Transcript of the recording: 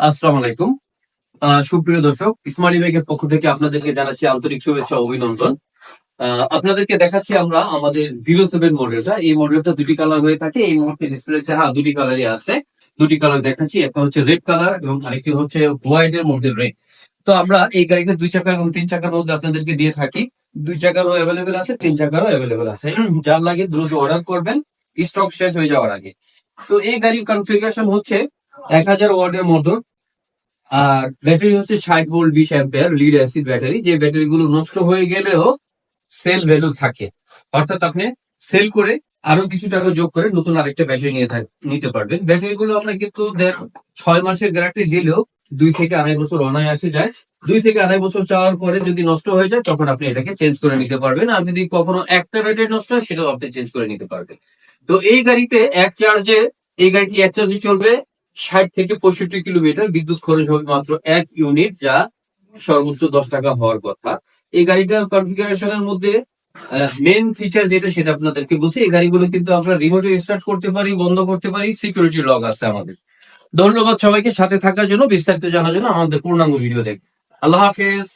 আসসালামু আলাইকুম। সুপ্রিয় দর্শক ইসমাইল ব্যাগের পক্ষ থেকে আপনাদেরকে জানাচ্ছি আন্তরিক শুভেচ্ছা অভিনন্দন। আপনাদেরকে দেখাচ্ছি আমরা আমাদের জিরো সেভেন মডেলটা এই মডেলটা দুটি কালার হয়ে থাকে। এই মুহূর্তে ডিসপ্লেতে হ্যাঁ দুটি কালারই আছে। দুটি কালার দেখাচ্ছি। একটা হচ্ছে রেড কালার এবং আরেকটি হচ্ছে হোয়াইট এর মধ্যে রেড তো আমরা এই গাড়িটা দুই চাকা এবং তিন চাকার মধ্যে আপনাদেরকে দিয়ে থাকি। দুই চাকারও অ্যাভেলেবেল আছে, তিন চাকারও অ্যাভেলেবেল আছে। যার লাগে দ্রুত অর্ডার করবেন। স্টক শেষ হয়ে যাওয়ার আগে। তো এই গাড়ির কনফিগারেশন হচ্ছে এক হাজার ওয়ার্ডের মোটর আর ব্যাটারি হচ্ছে ষাট ভোল্ট, বিশ অ্যাম্পিয়ার লিড অ্যাসিড ব্যাটারি যে ব্যাটারি গুলো নষ্ট হয়ে গেলেও সেল ভ্যালু থাকে। অর্থাৎ আপনি সেল করে আরও কিছু টাকা যোগ করে নতুন আরেকটা ব্যাটারি নিয়ে নিতে পারবেন। ব্যাটারি গুলো আমরা কিন্তু দেড় ছয় মাসের গ্যারান্টি দিলেও দুই থেকে আড়াই বছর অনায়াসে যায়। দুই থেকে আড়াই বছর চাওয়ার পরে যদি নষ্ট হয়ে যায়, তখন আপনি এটাকে চেঞ্জ করে নিতে পারবেন। আর যদি কখনো একটা ব্যাটারি নষ্ট হয়, সেটাও আপনি চেঞ্জ করে নিতে পারবেন। তো এই গাড়িতে এক চার্জে এই গাড়িটি এক চার্জে চলবে ষাট থেকে পঁয়ষট্টি কিলোমিটার। বিদ্যুৎ খরচ হবে মাত্র এক ইউনিট যা সর্বোচ্চ দশ টাকা হওয়ার কথা। এই গাড়িটার কনফিগারেশনের মধ্যে মেন ফিচার যেটা সেটা আপনাদেরকে বলছি, এই গাড়িগুলো কিন্তু আমরা রিমোটে স্টার্ট করতে পারি, বন্ধ করতে পারি সিকিউরিটি লক আছে আমাদের। ধন্যবাদ সবাইকে, সাথে থাকার জন্য, বিস্তারিত জানার জন্য আমাদের পূর্ণাঙ্গ ভিডিও দেখবেন। আল্লাহ হাফেজ।